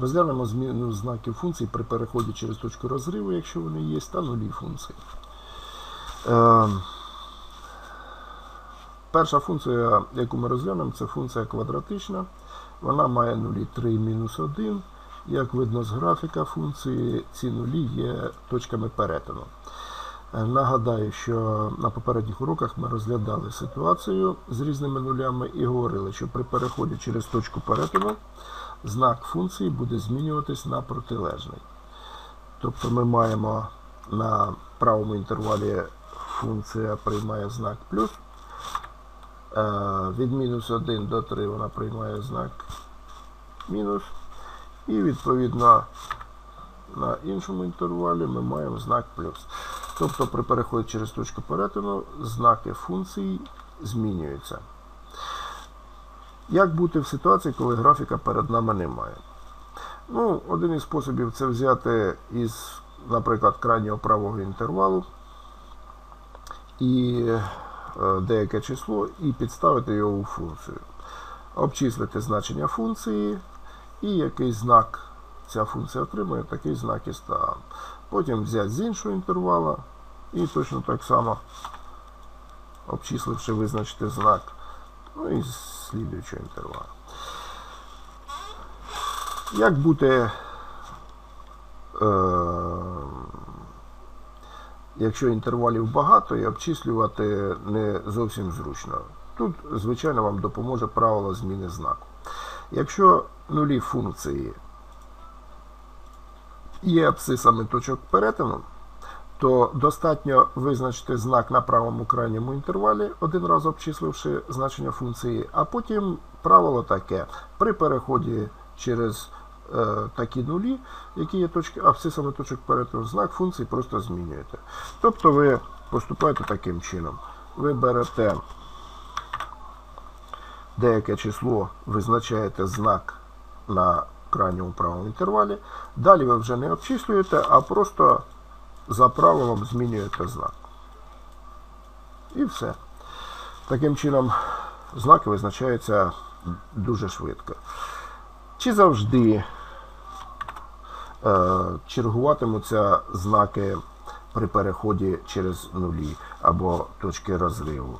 Розглянемо зміну знаків функцій при переході через точку розриву, якщо вони є, та нулі функції. Е, перша функція, яку ми розглянемо, це функція квадратична. Вона має нулі 3 мінус 1. Як видно з графіка функції, ці нулі є точками перетину. Нагадаю, що на попередніх уроках ми розглядали ситуацію з різними нулями і говорили, що при переході через точку перетину знак функції буде змінюватись на протилежний. Тобто ми маємо на правому інтервалі функція приймає знак плюс. Е, Від мінус 1 до 3 вона приймає знак мінус. І відповідно на іншому інтервалі ми маємо знак плюс. Тобто при переході через точку перетину знаки функцій змінюються. Як бути в ситуації, коли графіка перед нами немає? Ну, один із способів це взяти із, наприклад, крайнього правого інтервалу і е, деяке число і підставити його у функцію. Обчислити значення функції і який знак ця функція отримує, такий знак і ставимо. Потім взяти з іншого інтервала і точно так само, обчисливши, визначити знак. Ну і з слідуючого інтервалу. Як бути, е, якщо інтервалів багато і обчислювати не зовсім зручно? Тут, звичайно, вам допоможе правило зміни знаку. Якщо нулі функції є абсцисами точок перетину, то достатньо визначити знак на правому крайньому інтервалі, один раз обчисливши значення функції, а потім правило таке. При переході через е, такі нулі, які є точки, абсцисами точок перетину, знак функції просто змінюєте. Тобто ви поступаєте таким чином. Ви берете деяке число, визначаєте знак на крайньому правому інтервалі. Далі ви вже не обчислюєте, а просто за правилом змінюєте знак. І все. Таким чином, знаки визначаються дуже швидко. Чи завжди е, чергуватимуться знаки при переході через нулі або точки розриву?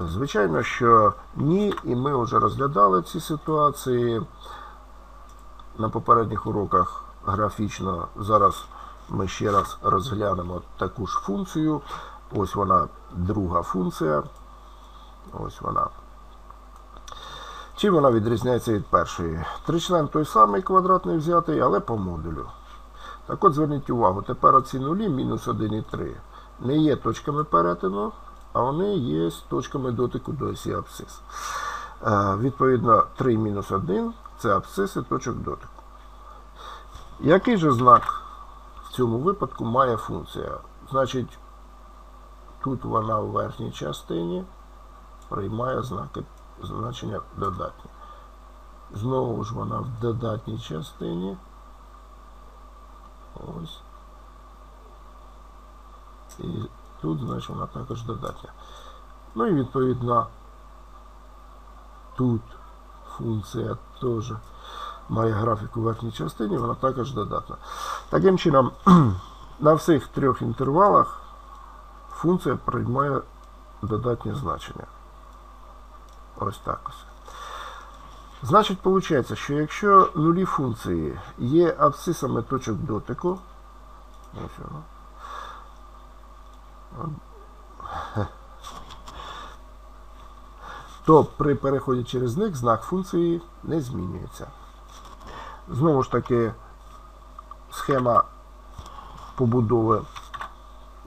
Звичайно, що ні, і ми вже розглядали ці ситуації на попередніх уроках графічно. Зараз ми ще раз розглянемо таку ж функцію. Ось вона друга функція. Ось вона. Чим вона відрізняється від першої? Тричлен той самий квадратний взятий, але по модулю. Так от зверніть увагу, тепер оці нулі мінус 1 і 3 не є точками перетину, а вони є точками дотику до осі абсцис. Е, відповідно, 3 мінус 1 це абсциси точок дотику. Який же знак в цьому випадку має функція? Значить, тут вона в верхній частині приймає знаки, значення додатні. Знову ж вона в додатній частині. Ось. І тут, значить, вона також додатня. Ну і відповідно тут функція теж має графік у верхній частині, вона також додатна. Таким чином, на всіх трьох інтервалах функція приймає додатні значення. Ось так ось. Значить, виходить, що якщо нулі функції є абсцисами точок дотику, ось воно, то при переході через них знак функції не змінюється. Знову ж таки, схема побудови,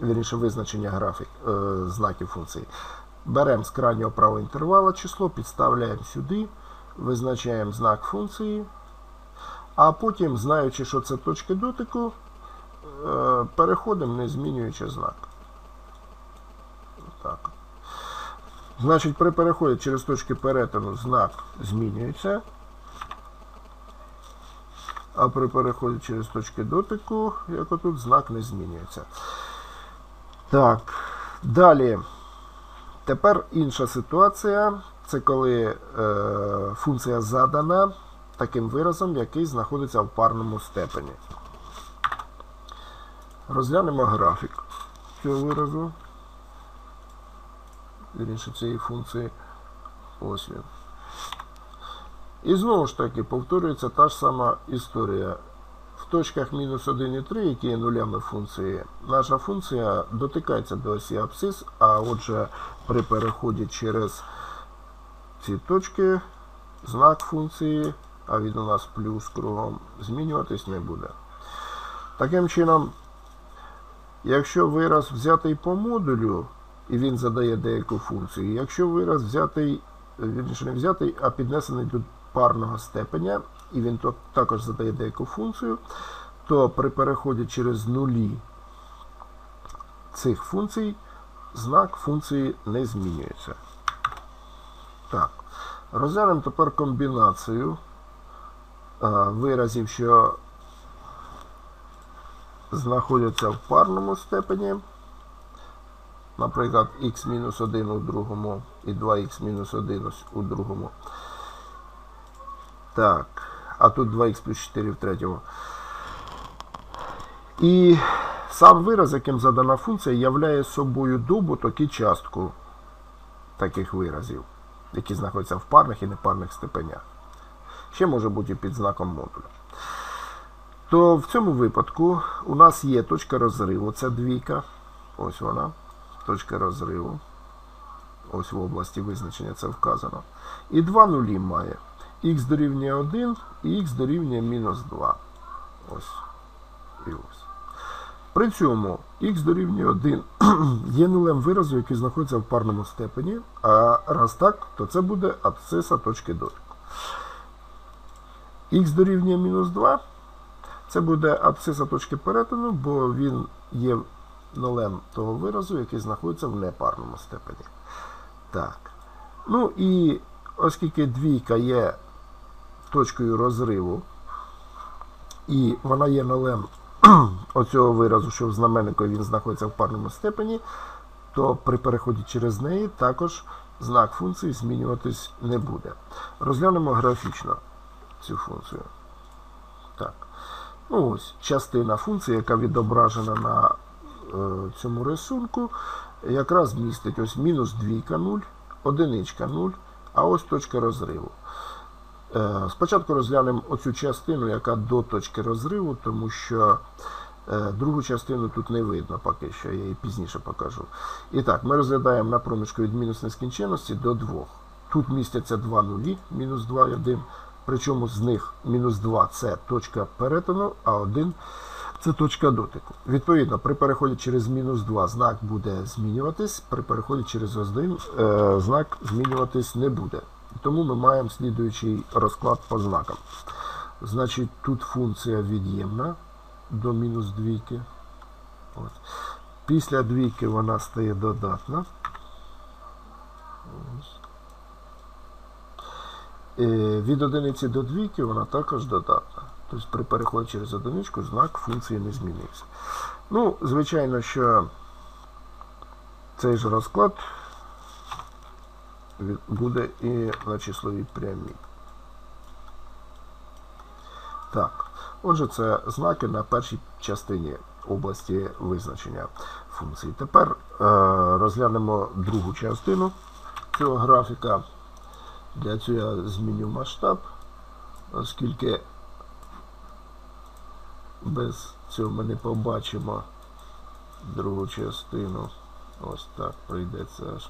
вірніше визначення графік, е, знаків функції. Беремо з крайнього правого інтервала число, підставляємо сюди, визначаємо знак функції, а потім, знаючи, що це точки дотику, е, переходимо, не змінюючи знак. Так. Значить, при переході через точки перетину знак змінюється. А при переході через точки дотику, як отут, знак не змінюється. Так, далі. Тепер інша ситуація. Це коли е, функція задана, таким виразом, який знаходиться в парному степені. Розглянемо графік цього виразу. Вірніше цієї функції. Ось він. І знову ж таки повторюється та ж сама історія. В точках мінус 1 і 3, які є нулями функції, наша функція дотикається до осі абсцис, а отже, при переході через ці точки знак функції, а він у нас плюс кругом, змінюватись не буде. Таким чином, якщо вираз взятий по модулю, і він задає деяку функцію, якщо вираз взятий, вірніше не взятий, а піднесений до парного степеня, і він також задає деяку функцію, то при переході через нулі цих функцій знак функції не змінюється. Так. Розглянемо тепер комбінацію а, виразів, що знаходяться в парному степені. Наприклад, x-1 у другому і 2x-1 у другому. Так, а тут 2х плюс 4 в третьому. І сам вираз, яким задана функція, являє собою добуток і частку таких виразів, які знаходяться в парних і непарних степенях. Ще може бути під знаком модуля. То в цьому випадку у нас є точка розриву, це двійка. Ось вона. Точка розриву. Ось в області визначення це вказано. І два нулі має. Х дорівнює 1 і х дорівнює мінус 2. Ось. І ось. При цьому х дорівнює 1 є нулем виразу, який знаходиться в парному степені, а раз так, то це буде абсциса точки дотику. Х дорівнює мінус 2, це буде абсциса точки перетину, бо він є нулем того виразу, який знаходиться в непарному степені. Так. Ну і оскільки двійка є точкою розриву, і вона є нулем оцього виразу, що в знаменнику він знаходиться в парному степені, то при переході через неї також знак функції змінюватись не буде. Розглянемо графічно цю функцію. Так. Ну ось, частина функції, яка відображена на цьому рисунку, якраз містить ось мінус двійка 0, одиничка 0, а ось точка розриву. Е, Спочатку розглянемо оцю частину, яка до точки розриву, тому що е, другу частину тут не видно поки що, я її пізніше покажу. І так, ми розглядаємо на проміжку від мінус нескінченності до 2. Тут містяться два нулі, мінус 2 і 1. Причому з них мінус 2 це точка перетину, а 1 це точка дотику. Відповідно, при переході через мінус 2 знак буде змінюватись, при переході через 1 е, знак змінюватись не буде. Тому ми маємо слідуючий розклад по знакам. Значить, тут функція від'ємна до мінус двійки. От. Після двійки вона стає додатна. Е, Від одиниці до двійки вона також додатна. Тобто при переході через одиничку знак функції не змінився. Ну, звичайно, що цей ж розклад буде і на числовій прямій. Так, отже, це знаки на першій частині області визначення функції. Тепер е, розглянемо другу частину цього графіка. Для цього я зміню масштаб, оскільки без цього ми не побачимо другу частину. Ось так прийдеться аж.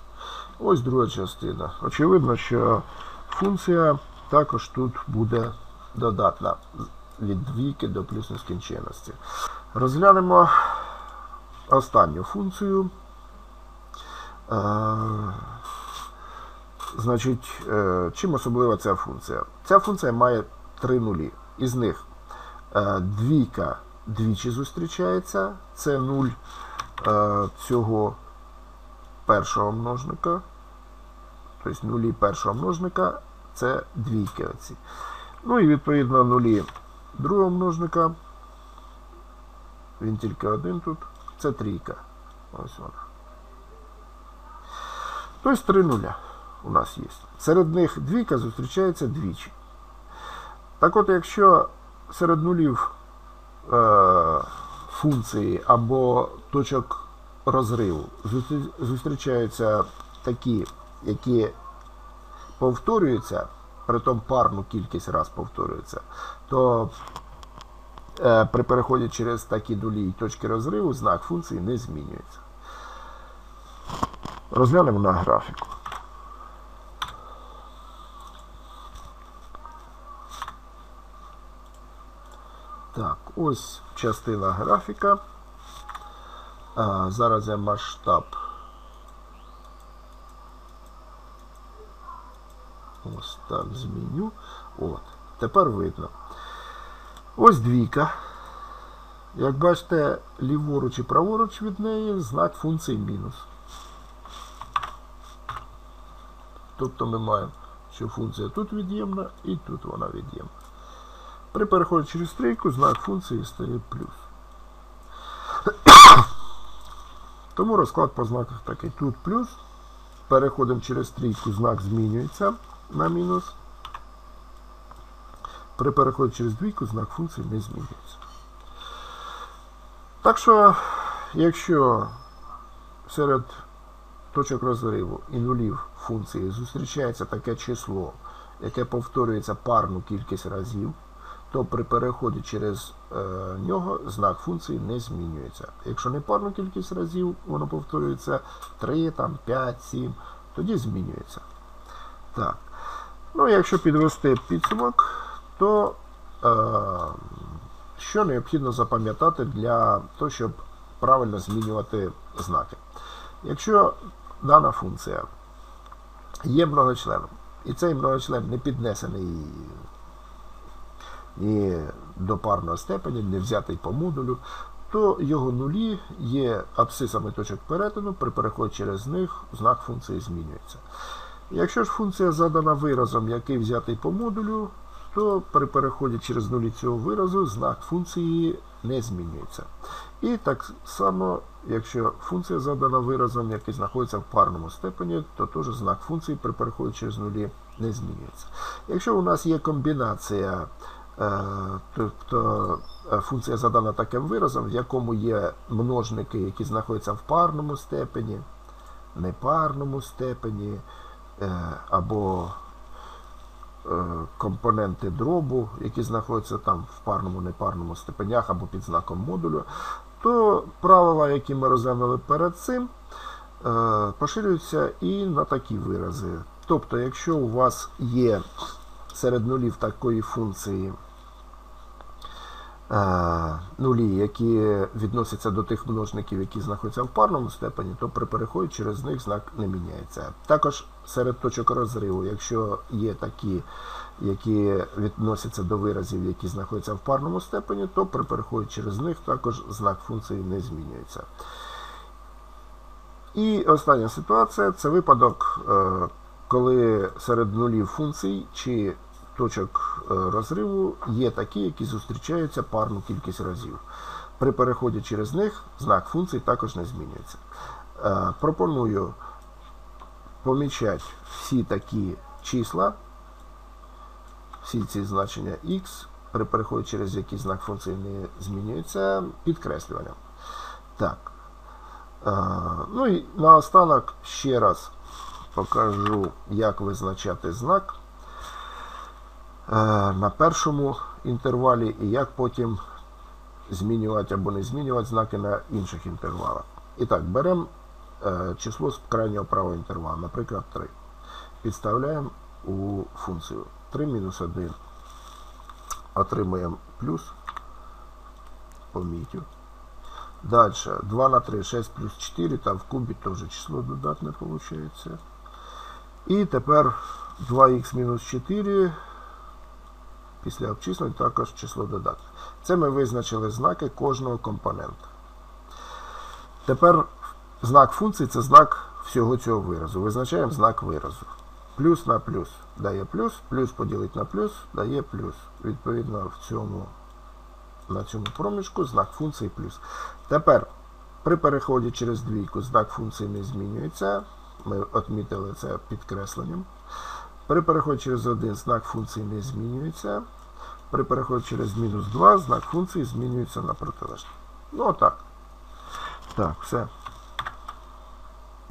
Ось друга частина. Очевидно, що функція також тут буде додатна від двійки до плюс нескінченності. Розглянемо останню функцію. Е, Значить, е, чим особлива ця функція? Ця функція має три нулі. Із них двійка двічі зустрічається. Це нуль е, цього першого множника. Тобто нулі першого множника це двійки оці. Ну і відповідно нулі другого множника. Він тільки один тут. Це трійка. Ось вона. Тобто три нуля у нас є. Серед них двійка зустрічається двічі. Так от, якщо серед нулів е, функції або точок розриву зустрічаються такі, які повторюються, притом парну кількість раз повторюються, то е, при переході через такі нулі і точки розриву знак функції не змінюється. Розглянемо на графіку. Так, ось частина графіка. А, зараз я масштаб. Ось так зміню. От. Тепер видно. Ось двійка. Як бачите, ліворуч і праворуч від неї знак функції мінус. Тобто ми маємо, що функція тут від'ємна і тут вона від'ємна. При переході через трійку знак функції стає плюс. Тому розклад по знаках такий. Тут плюс. Переходимо через трійку, знак змінюється на мінус. При переході через двійку знак функції не змінюється. Так що, якщо серед точок розриву і нулів функції зустрічається таке число, яке повторюється парну кількість разів, то при переході через е, нього знак функції не змінюється. Якщо не парну кількість разів, воно повторюється 3, там, 5, 7, тоді змінюється. Так. Ну, якщо підвести підсумок, то е, що необхідно запам'ятати для того, щоб правильно змінювати знаки? Якщо дана функція є многочленом, і цей многочлен не піднесений ні до парного степені, не взятий по модулю, то його нулі є абсцисами точок перетину, при переході через них знак функції змінюється. Якщо ж функція задана виразом, який взятий по модулю, то при переході через нулі цього виразу знак функції не змінюється. І так само, якщо функція задана виразом, який знаходиться в парному степені, то теж знак функції при переході через нулі не змінюється. Якщо у нас є комбінація, тобто функція задана таким виразом, в якому є множники, які знаходяться в парному степені, непарному степені, е, або компоненти дробу, які знаходяться там в парному, непарному степенях або під знаком модулю, то правила, які ми розглянули перед цим, поширюються і на такі вирази. Тобто, якщо у вас є серед нулів такої функції нулі, які відносяться до тих множників, які знаходяться в парному степені, то при переході через них знак не міняється. Також серед точок розриву, якщо є такі, які відносяться до виразів, які знаходяться в парному степені, то при переході через них також знак функції не змінюється. І остання ситуація це випадок, е, коли серед нулів функцій чи точок розриву є такі, які зустрічаються парну кількість разів. При переході через них знак функцій також не змінюється. Е, Пропоную помічати всі такі числа, всі ці значення x, при переході через які знак функції не змінюється, підкреслюванням. Так. Е, Ну і наостанок ще раз покажу, як визначати знак е, на першому інтервалі і як потім змінювати або не змінювати знаки на інших інтервалах. І так, беремо е, число з крайнього правого інтервалу, наприклад, 3. Підставляємо у функцію 3 мінус 1. Отримуємо плюс, помітю. Далі 2 на 3, 6 плюс 4, там в кубі теж число додатне виходить. І тепер 2х мінус 4 після обчислень також число додатне. Це ми визначили знаки кожного компонента. Тепер знак функції це знак всього цього виразу. Визначаємо знак виразу. Плюс на плюс дає плюс, плюс поділити на плюс дає плюс. Відповідно, в цьому, на цьому проміжку знак функції плюс. Тепер при переході через двійку знак функції не змінюється. Ми відмітили це підкресленням. При переході через 1 знак функції не змінюється. При переході через мінус 2 знак функції змінюється на протилежний. Ну отак. Так, все.